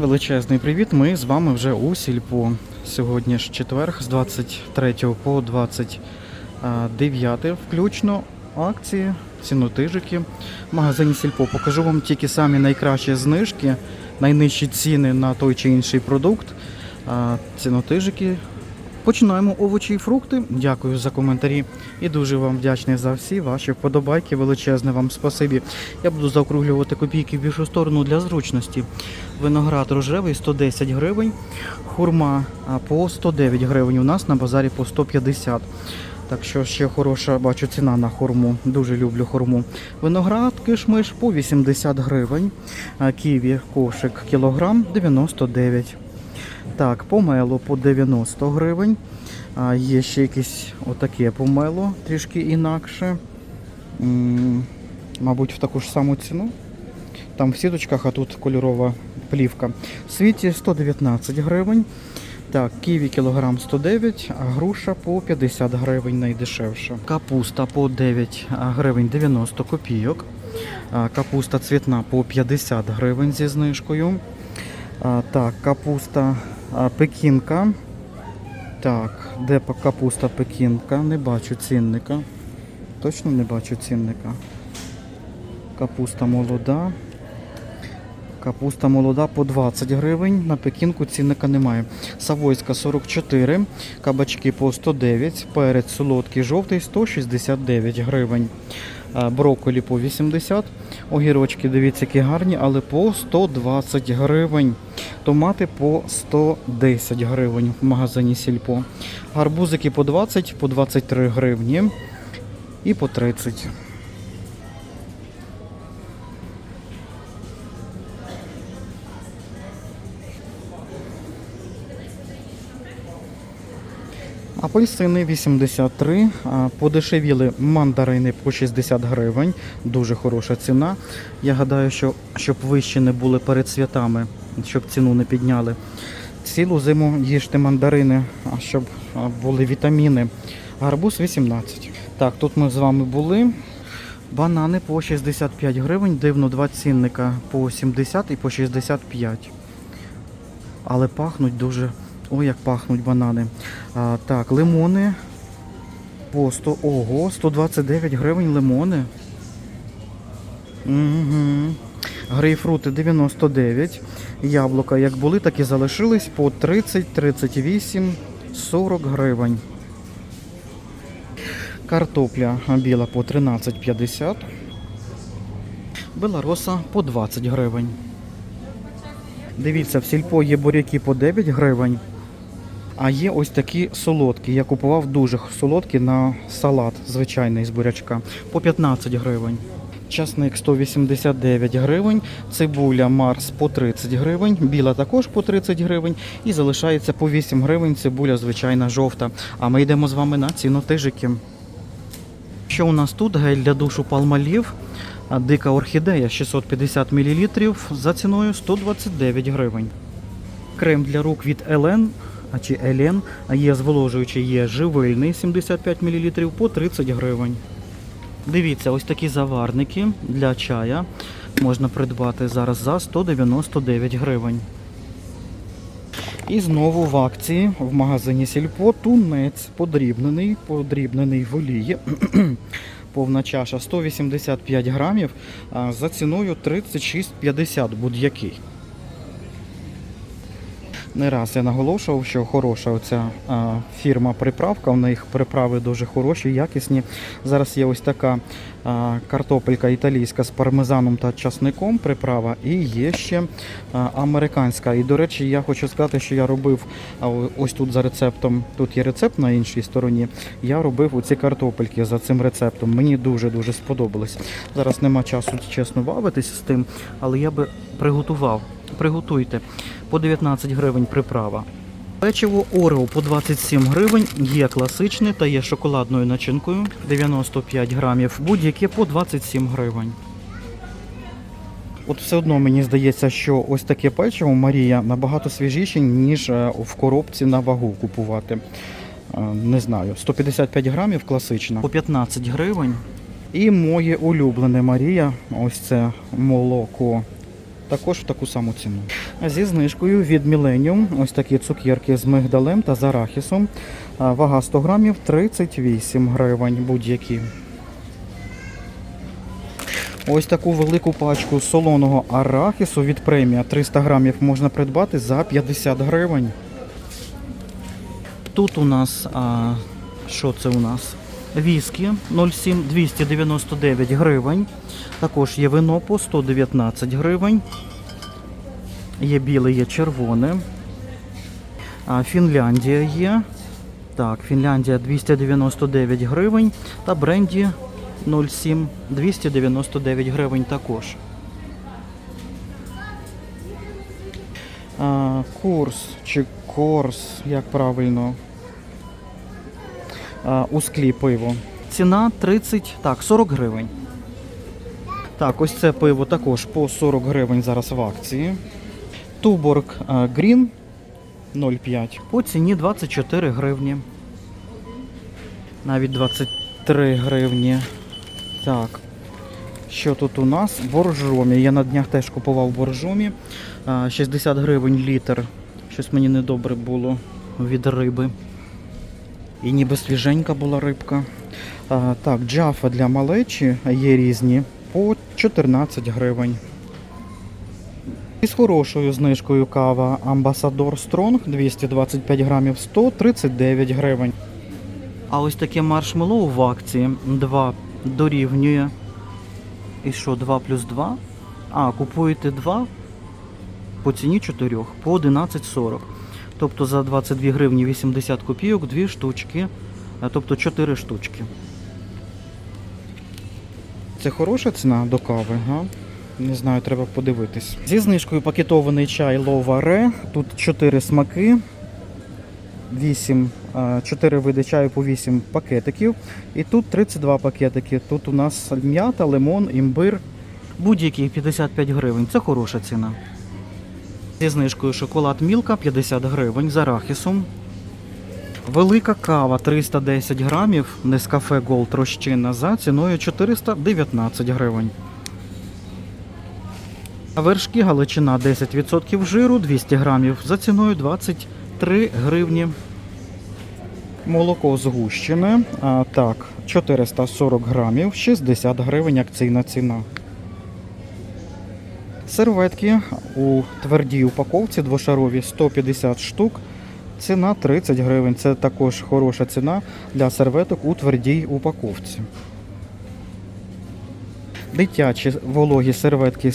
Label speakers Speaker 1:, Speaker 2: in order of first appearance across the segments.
Speaker 1: величезний привіт. Ми з вами вже у сільпо. Сьогодні ж четверг з 23 по 29 включно акції, цінотижики. В магазині сільпо покажу вам тільки самі найкращі знижки, найнижчі ціни на той чи інший продукт. Цінотижики. Починаємо овочі і фрукти. Дякую за коментарі і дуже вам вдячний за всі ваші вподобайки. Величезне вам спасибі. Я буду заокруглювати копійки в більшу сторону для зручності. Виноград рожевий 110 гривень, хурма по 109 гривень. У нас на базарі по 150. Так що ще хороша бачу ціна на хурму. Дуже люблю хурму. Виноград кишмиш по 80 гривень. Ківі кошик кілограм 99. Так, помело по 90 гривень. А, є ще якесь отаке помело, трішки інакше. М, Мабуть, в таку ж саму ціну. Там в сіточках, а тут кольорова плівка. В світі 119 гривень. Так, ківі кілограм 109, а груша по 50 гривень найдешевша. Капуста по 9 гривень 90 копійок. Капуста цвітна по 50 гривень зі знижкою. Так, капуста пекінка. Так, де капуста пекінка? Не бачу цінника. Точно не бачу цінника. Капуста молода. Капуста молода по 20 гривень. На пекінку цінника немає. Савойська 44, кабачки по 109, перець солодкий жовтий 169 гривень. Брокколі по 80, огірочки, дивіться, які гарні, але по 120 гривень. Томати по 110 гривень в магазині Сільпо. Гарбузики по 20, по 23 гривні і по 30. Апельсини 83, подешевіли мандарини по 60 гривень. Дуже хороша ціна. Я гадаю, що щоб вище не були перед святами, щоб ціну не підняли. Цілу зиму їжте мандарини, щоб були вітаміни. Гарбуз 18. Так, тут ми з вами були. Банани по 65 гривень, дивно, два цінника по 70 і по 65. Але пахнуть дуже. Ой, як пахнуть банани. А, так, лимони по 100. Ого, 129 гривень лимони. Угу. Грейпфрути 99. Яблука як були, так і залишились по 30, 38, 40 гривень. Картопля біла по 13,50. Белароса по 20 гривень. Дивіться, в сільпо є буряки по 9 гривень. А є ось такі солодкі. Я купував дуже солодкі на салат звичайний з бурячка по 15 гривень. Часник 189 гривень, цибуля Марс по 30 гривень, біла також по 30 гривень і залишається по 8 гривень цибуля звичайна жовта. А ми йдемо з вами на цінотижики. Що у нас тут? Гель для душу Палмалів, дика орхідея 650 мл за ціною 129 гривень. Крем для рук від Елен чи Елен, є зволожуючий, є живильний 75 мл по 30 гривень. Дивіться, ось такі заварники для чая можна придбати зараз за 199 гривень. І знову в акції в магазині Сільпо тунець подрібнений, подрібнений в олії. Повна чаша 185 грамів за ціною 36,50 будь-який. Не раз я наголошував, що хороша оця а, фірма приправка. У них приправи дуже хороші, якісні. Зараз є ось така картопелька італійська з пармезаном та часником приправа. І є ще американська. І, до речі, я хочу сказати, що я робив ось тут за рецептом. Тут є рецепт на іншій стороні. Я робив оці картопельки за цим рецептом. Мені дуже-дуже сподобалось. Зараз нема часу, чесно, бавитись з тим, але я би приготував. Приготуйте. По 19 гривень приправа. Печиво Орео по 27 гривень, є класичне та є шоколадною начинкою 95 грамів, будь-яке по 27 гривень. От все одно мені здається, що ось таке печиво Марія набагато свіжіше, ніж е, в коробці на вагу купувати. Е, Не знаю, 155 грамів класична. По 15 гривень. І моє улюблене Марія, ось це молоко також в таку саму ціну. Зі знижкою від Millennium ось такі цукерки з мигдалем та з арахісом. Вага 100 грамів 38 гривень будь-які. Ось таку велику пачку солоного арахісу від премія 300 грамів можна придбати за 50 гривень. Тут у нас, а, що це у нас? Віскі 07 299 гривень. Також є вино по 119 гривень. Є біле, є червоне. А, Фінляндія є. Так, Фінляндія 299 гривень. Та бренді 07 299 гривень також. А, курс чи корс, як правильно. А, у склі пиво. Ціна 30, так, 40 гривень. Так, ось це пиво також по 40 гривень зараз в акції. Туборг Грін 0,5 по ціні 24 гривні. Навіть 23 гривні. Так. Що тут у нас? Боржомі. Я на днях теж купував боржомі. 60 гривень літр. Щось мені недобре було від риби. І ніби свіженька була рибка. А, так, джафа для малечі є різні по 14 гривень. І з хорошою знижкою кава Амбасадор Стронг 225 грамів 139 гривень. А ось таке маршмеллоу в акції 2 дорівнює. І що, 2 плюс 2? А, купуєте 2 по ціні 4 по 11,40. Тобто за 22 гривні 80 копійок 2 штучки, тобто 4 штучки. Це хороша ціна до кави, га? Не знаю, треба подивитись. Зі знижкою пакетований чай Лова Ре. Тут 4 смаки. 8, 4 види чаю по 8 пакетиків. І тут 32 пакетики. Тут у нас м'ята, лимон, імбир. Будь-який 55 гривень. Це хороша ціна. Зі знижкою шоколад Мілка 50 гривень з арахісом. Велика кава 310 грамів, Нескафе Голд розчинна за ціною 419 гривень. Вершки Галичина 10% жиру 200 грамів за ціною 23 гривні. Молоко згущене, а, так, 440 грамів, 60 гривень акційна ціна. Серветки у твердій упаковці двошарові 150 штук. Ціна 30 гривень. Це також хороша ціна для серветок у твердій упаковці. Дитячі вологі серветки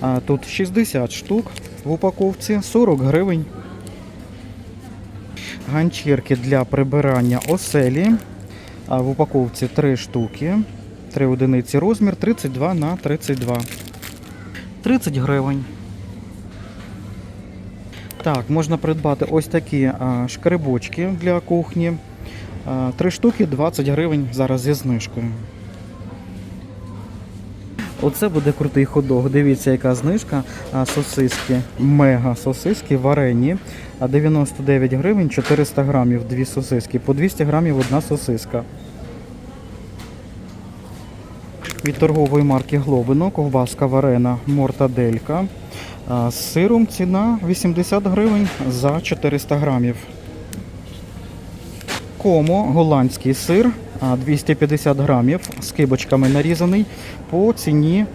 Speaker 1: а, Тут 60 штук в упаковці, 40 гривень. Ганчірки для прибирання оселі. В упаковці 3 штуки. 3 одиниці розмір 32 на 32. 30 гривень. Так, можна придбати ось такі а, шкребочки для кухні. А, Три штуки 20 гривень зараз зі знижкою. Оце буде крутий ходок. Дивіться, яка знижка. Сосиски, мега сосиски варені. 99 гривень 400 грамів дві сосиски. По 200 грамів одна сосиска. Від торгової марки Глобино, ковбаска варена Мортаделька. З сиром ціна 80 гривень за 400 грамів. Комо голландський сир 250 грамів з кибочками нарізаний по ціні.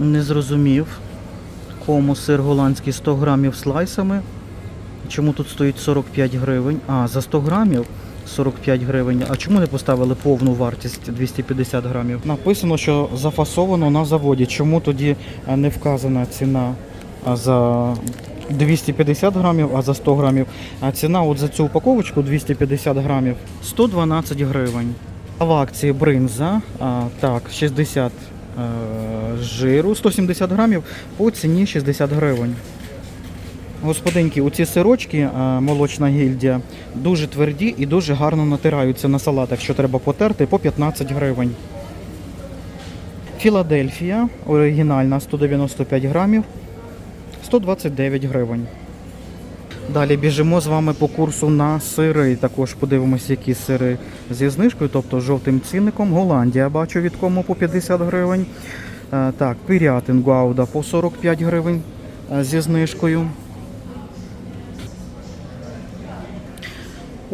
Speaker 1: Не зрозумів. Кому сир голландський 100 грамів слайсами. Чому тут стоїть 45 гривень? А, за 100 грамів 45 гривень. А чому не поставили повну вартість 250 грамів? Написано, що зафасовано на заводі. Чому тоді е, не вказана ціна за 250 грамів, а за 100 грамів? А ціна от за цю упаковочку 250 грамів 112 гривень. А в акції бринза, а, так, 60 е, жиру, 170 грамів по ціні 60 гривень. Господинки, оці сирочки, е, молочна гільдія, дуже тверді і дуже гарно натираються на салатах, що треба потерти по 15 гривень. Філадельфія оригінальна 195 грамів, 129 гривень. Далі біжимо з вами по курсу на сири. Також подивимося, які сири зі знижкою, тобто жовтим цінником. Голландія бачу від кому по 50 гривень. Е, Так, Пірятин Гауда по 45 гривень е, зі знижкою.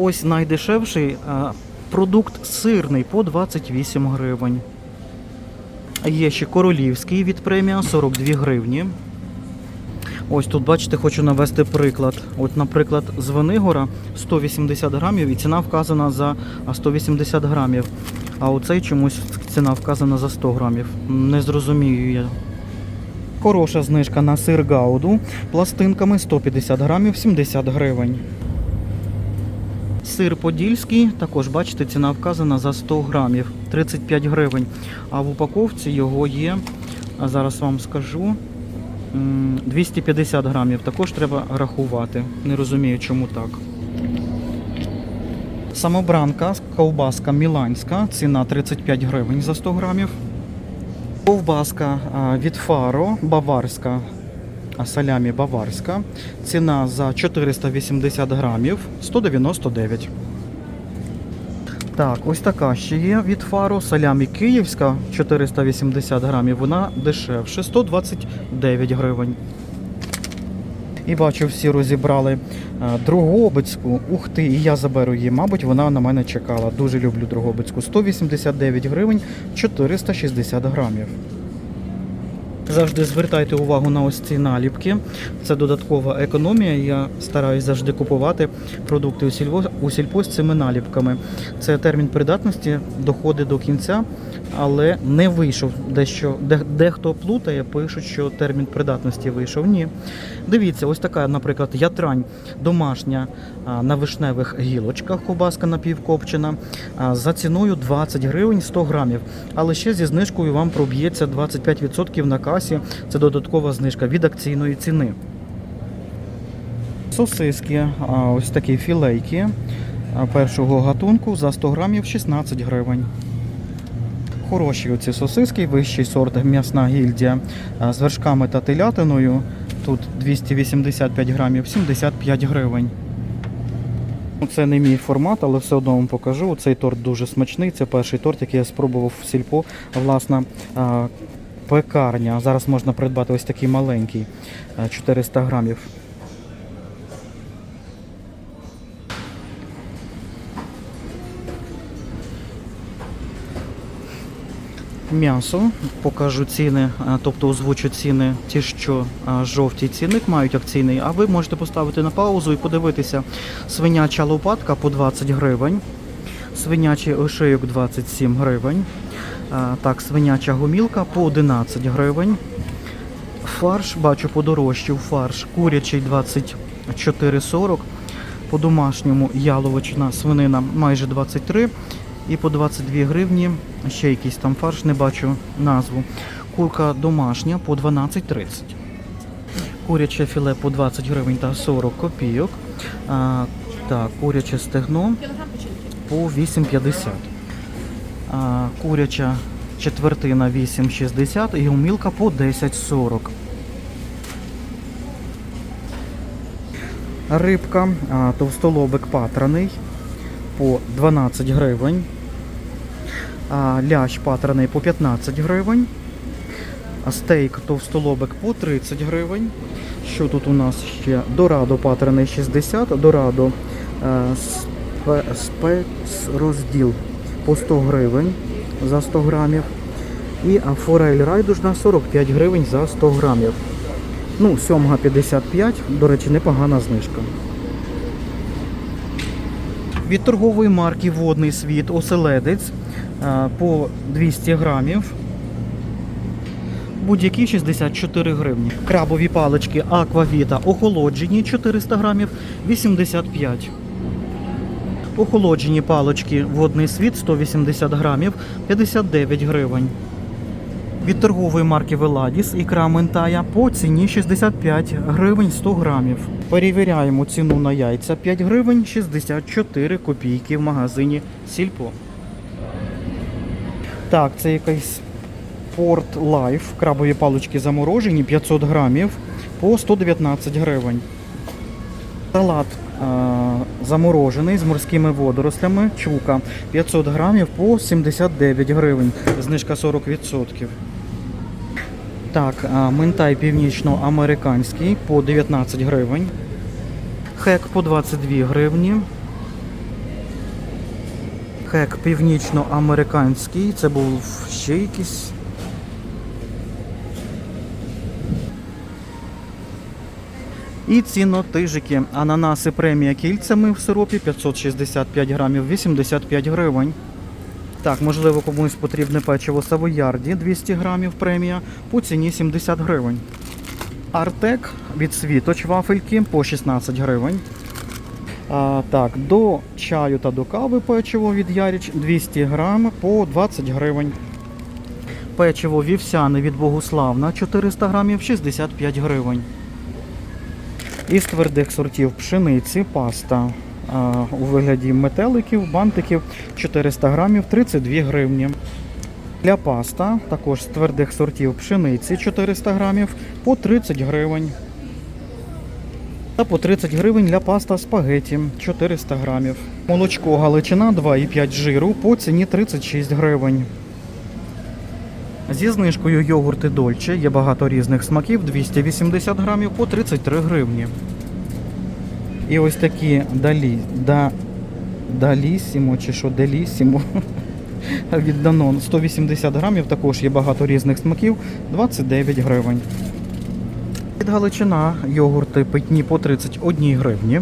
Speaker 1: Ось найдешевший е, продукт сирний по 28 гривень. Є ще королівський від премія 42 гривні. Ось тут, бачите, хочу навести приклад. От, наприклад, з Венигора 180 грамів і ціна вказана за 180 грамів. А оцей чомусь ціна вказана за 100 грамів. Не зрозумію я. Хороша знижка на сир гауду пластинками 150 грамів 70 гривень. Сир подільський, також бачите, ціна вказана за 100 грамів 35 гривень. А в упаковці його є, зараз вам скажу, 250 грамів. Також треба рахувати. Не розумію, чому так. Самобранка, ковбаска міланська, ціна 35 гривень за 100 грамів. Ковбаска від Фаро, баварська, салямі баварська. Ціна за 480 грамів 199. Так, ось така ще є від Фаро. Салямі київська 480 грамів. Вона дешевше 129 гривень. І бачу, всі розібрали Другобицьку. Ух ти, і я заберу її. Мабуть, вона на мене чекала. Дуже люблю Другобицьку. 189 гривень 460 грамів. Завжди звертайте увагу на ось ці наліпки. Це додаткова економія. Я стараюсь завжди купувати продукти у сільво у сільпо з цими наліпками. Це термін придатності доходить до кінця, але не вийшов. Дещо де, дехто плутає, пишуть, що термін придатності вийшов. Ні. Дивіться, ось така, наприклад, ятрань домашня на вишневих гілочках, ковбаска напівкопчена, за ціною 20 гривень 100 грамів. Але ще зі знижкою вам проб'ється 25% на касі. Це додаткова знижка від акційної ціни. Сосиски, ось такі філейки першого гатунку за 100 грамів 16 гривень. Хороші оці сосиски, вищий сорт м'ясна гільдія з вершками та телятиною. Тут 285 грамів 75 гривень. Ну, Це не мій формат, але все одно вам покажу. Цей торт дуже смачний. Це перший торт, який я спробував в сільпо. Власна пекарня. Зараз можна придбати ось такий маленький 400 грамів. М'ясо, покажу ціни, тобто озвучу ціни, ті, що а, жовті цінник мають акційний, а ви можете поставити на паузу і подивитися. Свиняча лопатка по 20 гривень, свинячий ошейок 27 гривень, так, свиняча гомілка по 11 гривень. Фарш, бачу, подорожчав фарш, курячий 24,40, по-домашньому яловична свинина майже 23 і по 22 гривні. Ще якийсь там фарш, не бачу назву. Курка домашня по 12,30. Куряче філе по 20 гривень та 40 копійок. А, так, куряче стегно по 8,50. Куряча четвертина 8,60 і гумілка по 10,40. Рибка, товстолобик патраний по 12 гривень. Лящ патраний по 15 гривень. Стейк товстолобик по 30 гривень. Що тут у нас ще? Дорадо патраний 60, дорадо спе, спецрозділ по 100 гривень за 100 грамів. І а, форель райдужна 45 гривень за 100 грамів. Ну, сьомга 55, до речі, непогана знижка. Від торгової марки Водний світ оселедець е, по 200 грамів. Будь-які 64 гривні. Крабові палички Аквавіта охолоджені 400 грамів 85. Охолоджені палички Водний світ 180 грамів 59 гривень. Від торгової марки Веладіс ікра ментая по ціні 65 гривень 100 грамів. Перевіряємо ціну на яйця 5 гривень 64 копійки в магазині Сільпо. Так, це якийсь Port Life. Крабові палички заморожені 500 грамів по 119 гривень. Салат е, заморожений з морськими водорослями. Чука 500 грамів по 79 гривень. Знижка 40%. Так, минтай північноамериканський по 19 гривень. Хек по 22 гривні. Хек північноамериканський. Це був ще якийсь. І цінотижики. Ананаси премія кільцями в сиропі 565 грамів 85 гривень. Так, можливо, комусь потрібне печиво Савоярді 200 грамів премія по ціні 70 гривень. Артек від світоч вафельки по 16 гривень. А, так, до чаю та до кави печиво від Яріч 200 грам по 20 гривень. Печиво вівсяне від Богуславна 400 грамів 65 гривень. Із твердих сортів пшениці, паста у вигляді метеликів, бантиків 400 грамів 32 гривні. Для паста також з твердих сортів пшениці 400 грамів по 30 гривень. Та по 30 гривень для паста спагеті 400 грамів. Молочко Галичина 2,5 жиру по ціні 36 гривень. Зі знижкою йогурти Дольче є багато різних смаків 280 грамів по 33 гривні. І ось такі далі, да, далісімо чи що делісімо від Данон 180 грамів також є багато різних смаків 29 гривень. Від Галичина йогурти питні по 31 гривні.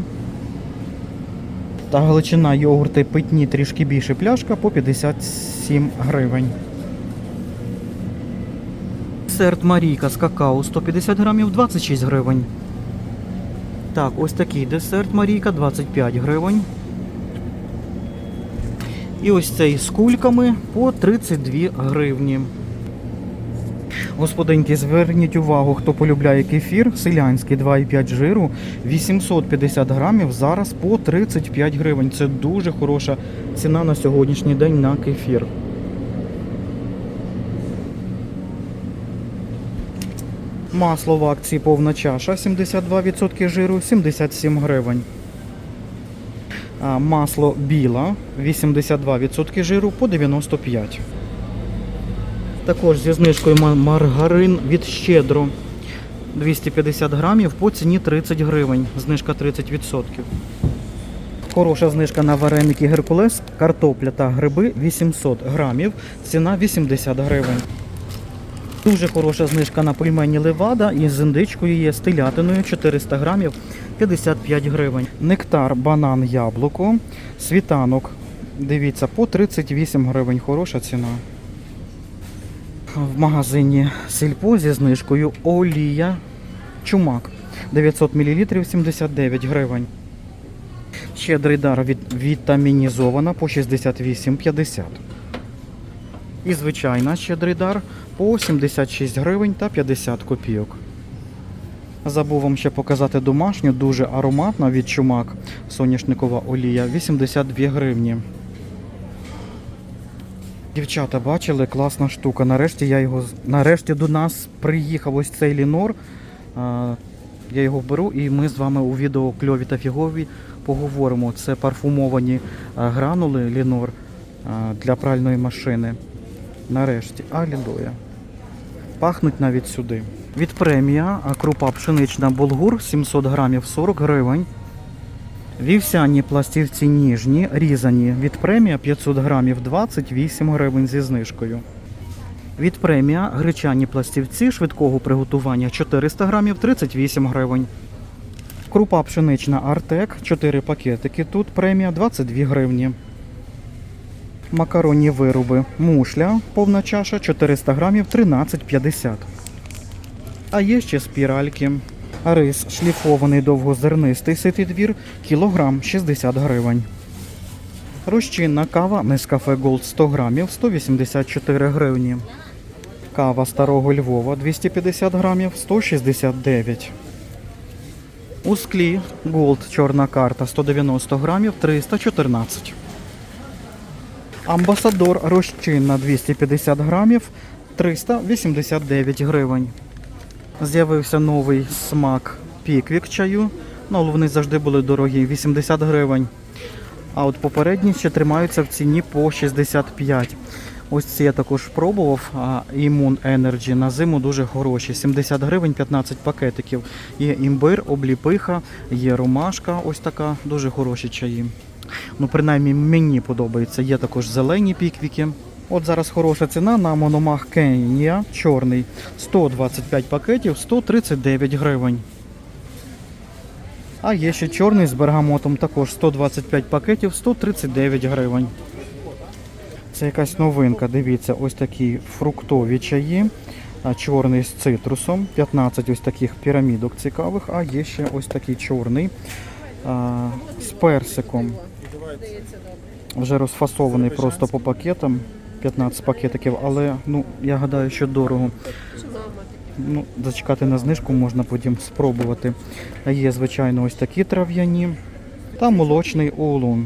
Speaker 1: Та Галичина йогурти питні трішки більше пляшка по 57 гривень. Десерт Марійка з какао 150 грамів 26 гривень. Так, ось такий десерт Марійка 25 гривень. І ось цей з кульками по 32 гривні. Господинки, зверніть увагу, хто полюбляє кефір, селянський 2,5 жиру, 850 грамів, зараз по 35 гривень. Це дуже хороша ціна на сьогоднішній день на кефір. Масло в акції повна чаша 72% жиру 77 гривень. Масло біла 82% жиру по 95. Також зі знижкою маргарин від щедро 250 грамів по ціні 30 гривень. Знижка 30%. Хороша знижка на вареники Геркулес, картопля та гриби 800 грамів, ціна 80 гривень. Дуже хороша знижка на пельмені Левада і з індичкою є з телятиною 400 грамів 55 гривень. Нектар, банан, яблуко, світанок. Дивіться, по 38 гривень. Хороша ціна. В магазині Сільпо зі знижкою олія чумак 900 мл 79 гривень. Щедрий дар від вітамінізована по 68,50. І звичайна щедрий дар по 76 гривень та 50 копійок. Забув вам ще показати домашню, дуже ароматна від чумак соняшникова олія 82 гривні. Дівчата бачили, класна штука. Нарешті я його нарешті до нас приїхав ось цей лінор. Я його беру і ми з вами у відео кльові та фігові поговоримо. Це парфумовані гранули лінор для пральної машини. Нарешті, алілуя. Пахнуть навіть сюди. Від премія крупа пшенична булгур 700 грамів 40 гривень. Вівсяні пластівці ніжні, різані від премія 500 грамів 28 гривень зі знижкою. Від премія гречані пластівці швидкого приготування 400 грамів 38 гривень. Крупа пшенична Артек 4 пакетики. Тут премія 22 гривні. Макаронні вироби мушля, повна чаша 400 грамів 13,50. А є ще спіральки. Рис шліфований довгозернистий ситий двір кілограм 60 гривень. Розчинна кава Нескафе Gold 100 грамів 184 гривні. Кава старого Львова 250 грамів 169. У склі Gold чорна карта 190 грамів 314. Амбасадор розчинна 250 грамів 389 гривень. З'явився новий смак піквік чаю Ну, вони завжди були дорогі, 80 гривень. А от попередні ще тримаються в ціні по 65. Ось ці я також пробував. а, Immune Energy на зиму дуже хороші. 70 гривень, 15 пакетиків. Є імбир, обліпиха, є ромашка, ось така, дуже хороші чаї. Ну, принаймні мені подобається. Є також зелені піквіки. От зараз хороша ціна на мономах Кенія чорний. 125 пакетів, 139 гривень. А є ще чорний з бергамотом, також 125 пакетів, 139 гривень. Це якась новинка. Дивіться, ось такі фруктові чаї. Чорний з цитрусом, 15 ось таких пірамідок цікавих, а є ще ось такий чорний з персиком. Вже розфасований просто по пакетам. 15 пакетиків, але ну, я гадаю, що дорого. Ну, зачекати на знижку можна потім спробувати. А Є, звичайно, ось такі трав'яні та молочний улун.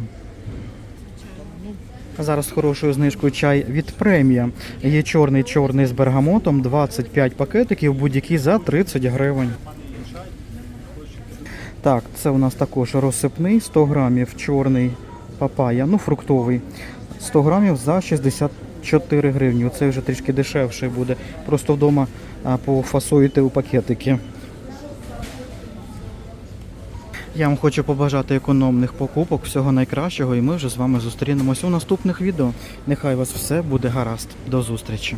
Speaker 1: Зараз хорошою знижкою чай від премія. Є чорний чорний з бергамотом, 25 пакетиків, будь-який за 30 гривень. Так, це у нас також розсипний, 100 грамів чорний папая, ну фруктовий. 100 грамів за 64 гривні. Оце вже трішки дешевше буде. Просто вдома пофасуєте у пакетики. Я вам хочу побажати економних покупок, всього найкращого, і ми вже з вами зустрінемось у наступних відео. Нехай у вас все буде гаразд. До зустрічі!